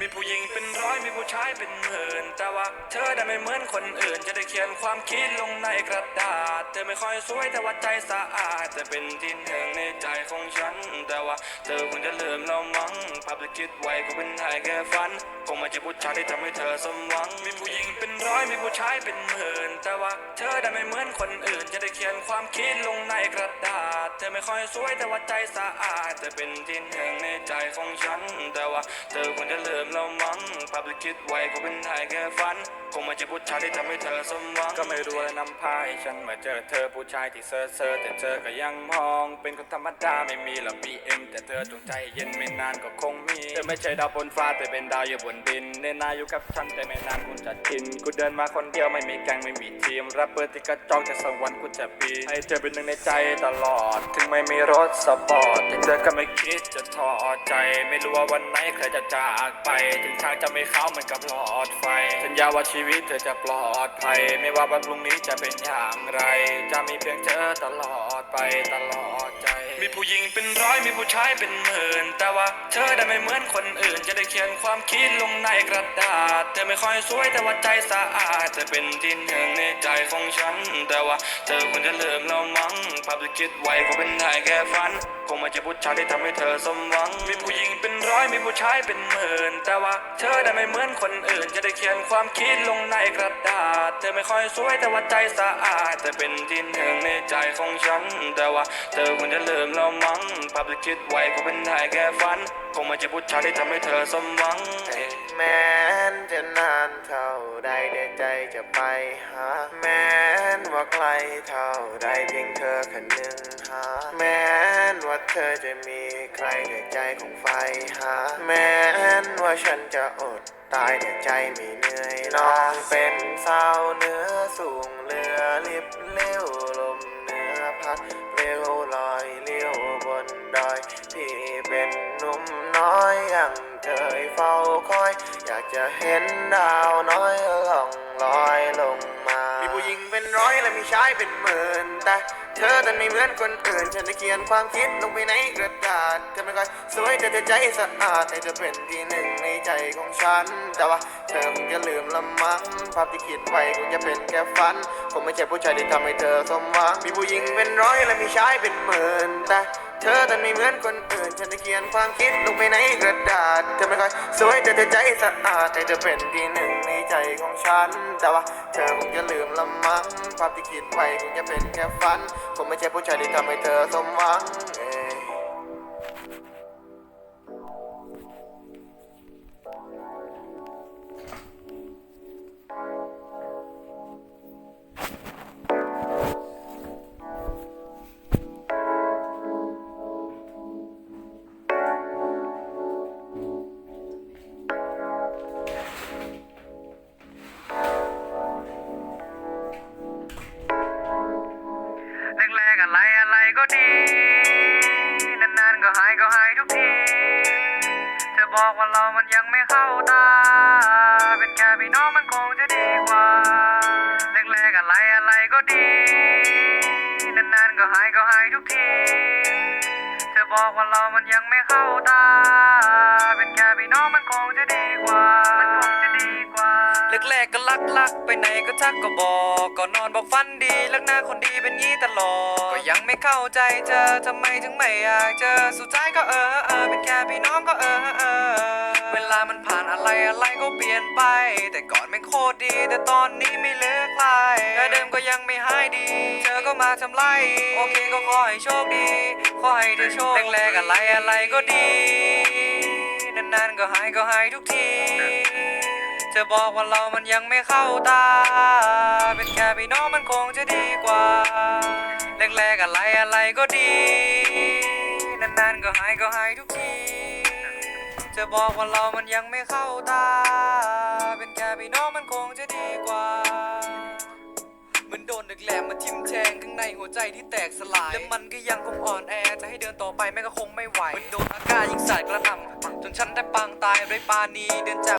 มีผู้หญิงเป็นร้อยมีผู้ชายเป็นหมื่นแต่ว่าเธอได้ไม่เหมือนคนอื่น จะได้เขียนความคิดลงในกระดาษ เธอไม่ค่อยสวยแต่ว่าใจสะอาดจะเป็นที่หนึ่งในใจของฉัน แต่ว่าเธอคงจะลืมเรามั้งภาพที่คิดไว้ก็เป็นได้แค่ฝันคงไม่ใช่ผู้ชายที่ทำให้เธอสมหวัง มีผู้หญิงเป็นร้อยมีผู้ชายเป็นหมื่นแต่ว่าเธอได้ไม่เหมือนคนอื่น จะได้เขียนความคิดลงในกระดาษ เธอไม่ค่อยสวยแต่ว่าใจสะอาดจะเป็นที่หนึ่งในใจของฉัน แต่ว่าเธอคงจะลืมเรามั้ง ภาพที่คิดไว้ก็เป็นได้แค่ฝัน คงไม่ใช่ผู้ชายที่ทำให้เธอสมหวัง ก็ไม่รู้อะไรนำพาให้ฉันมาเจอเธอผู้ชายที่เซ่อเซ่อแต่เธอก็ยังมอง เป็นคนธรรมดาไม่มีหรอกบีเอ็มแต่เธอจงใจเย็นไม่นานก็คงมี เธอไม่ใช่ดาวบนฟ้าแต่เป็นดาวอยู่บนดินเนนนาอยู่กับฉันแต่ไม่นานคุณจะกิน กูเดินมาคนเดียวไม่มีแกงไม่มีทีมรับเปิดที่กระจอกแต่สักวันกูจะปีให้เธอเป็นหนึ่งในใจตลอด ถึงไม่มีรถสปอร์ตแต่เธอก็ไม่คิดจะท้อใจ ไม่รู้ว่าวันไหนใครจะจากไป ถึงทางจะไม่เขาเหมือนกับหลอดไฟ สัญญาว่าชีวิตเธอจะปลอดภัย ไม่ว่าวันพรุ่งนี้จะเป็นอย่างไร จะมีเพียงเธอตลอดไปตลอดใจ มีผู้หญิงเป็นร้อยมีผู้ชายเป็นหมื่น แต่ว่าเธอได้ไม่เหมือนคนอื่น จะได้เขียนความคิดลงในกระดาษ เธอไม่ค่อยสวยแต่ว่าใจสะอาดจะเป็นที่หนึ่งในใจของฉัน แต่ว่าเธอควรจะเลิมเรามั้งภาพที่คิดไว้ก็เป็นได้แค่ฝัน คงไม่ใช่ผู้ชายที่ทำให้เธอสมหวัง มีผู้หญิงเป็น ร้อยมีผู้ชายเป็นหมื่น แต่ว่าเธอได้ไม่เหมือนคนอื่น จะได้เขียนความคิดลงในกระดาษ เธอไม่ค่อยสวยแต่ว่าใจสะอาดจะเป็นที่หนึ่งในใจของฉัน แต่ว่าเธอควรจะลิมเรามั้งภาพที่คิดไว้ก็เป็นได้แค่ฝัน คงไม่ใช่ผู้ชายที่ทำให้เธอสมหวัง แม้นจะนานเท่าใดในใจจะไปหา ว่าไกลเท่าใดเพียงเธอค่หนึ่งหา แม้นว่าเธอจะมีใครในใจของไฟหา แม้นว่าฉันจะอดตายแต่ใจไม่เหนื่อยน้องเป็นสาวเนื้อสูงเรือลิบเลี้ยวลมเนื้อพัดเร็วลอยเลี้ยวบนดอย ที่เป็นหนุ่มน้อยยังเคยเฝ้าคอย อยากจะเห็นดาวน้อยล่องลอยลงมา มีผู้หญิงเป็นร้อยและมีชายเป็นหมื่นแต่เธอแต่ไม่เหมือนคนอื่นฉันได้เขียนความคิดลงไปในกระดาษเธอไม่ค่อยสวยแต่เธอใจสะอาดให้เธอเป็นที่หนึ่งในใจของฉัน แต่ว่าเธอคงจะลืมละมั้งภาพที่คิดไว้คงจะเป็นแค่ฝันคงไม่ใช่ผู้ชายที่ทำให้เธอสมหวังมีผู้หญิงเป็นร้อยและมีชายเป็นหมื่นแต่ เธอแต่ไม่เหมือนคนอื่นฉันได้เขียนความคิดลงไปในกระดาษ เธอไม่ค่อยสวยแต่เธอใจสะอาดใจเธอเป็นที่หนึ่งในใจของฉัน แต่ว่าเธอคงจะลืมละมั้งภาพที่คิดไว้คงจะเป็นแค่ฝันคงไม่ใช่ผู้ชายที่ทำให้เธอสมหวัง บอกว่าเรามันยังไม่เข้าตา เป็นแค่พี่น้องมันคงจะดีกว่าแรกๆอะไรอะไรก็ดี นานๆก็หายก็หายทุกทีเธอบอกว่าเรามันยังไม่เข้าตา เป็นแค่พี่น้องมันคงจะดีกว่า มันคงจะดีกว่าแรกๆก็ลักลักๆไปไหนก็ทักก็บอกก่อนนอนบอกฟันดีลักหน้าคนดีเป็นงี้ตลอด ก็ยังไม่เข้าใจเธอทำไมถึงไม่อยากเจอสุดท้ายก็เออเออเป็นแค่พี่น้องก็เออเออามันผ่านอะไรอะไรก็เปลี่ยนไป แต่ก่อนแม่โคตรดี แต่ตอนนี้ไม่เหลือใครแต่เดิมก็ยังไม่หายดี เธอก็มาทำไร โอเคก็ขอให้โชคดี ขอให้เธอโชคแรกๆอะไรอะไรก็ดี นานๆก็หายก็หายทุกทีเธอบอกว่าเรามันยังไม่เข้าตา เป็นแค่พี่น้องมันคงจะดีกว่า แรกๆอะไรอะไรก็ดี นานๆก็หายก็หายทุกที เธอบอกว่าเรามันยังไม่เข้าตา เป็นแค่พี่น้องมันคงจะดีกว่า เหมือนโดนดึกแหลมมาทิ่มแทงข้างในหัวใจที่แตกสลาย และมันก็ยังคงอ่อนแอ จะให้เดินต่อไปแม่ก็คงไม่ไหวเหมือนโดนอากาศยิงสาดกระหน่ำจนฉันได้ปางตายไรปานีเดินจาก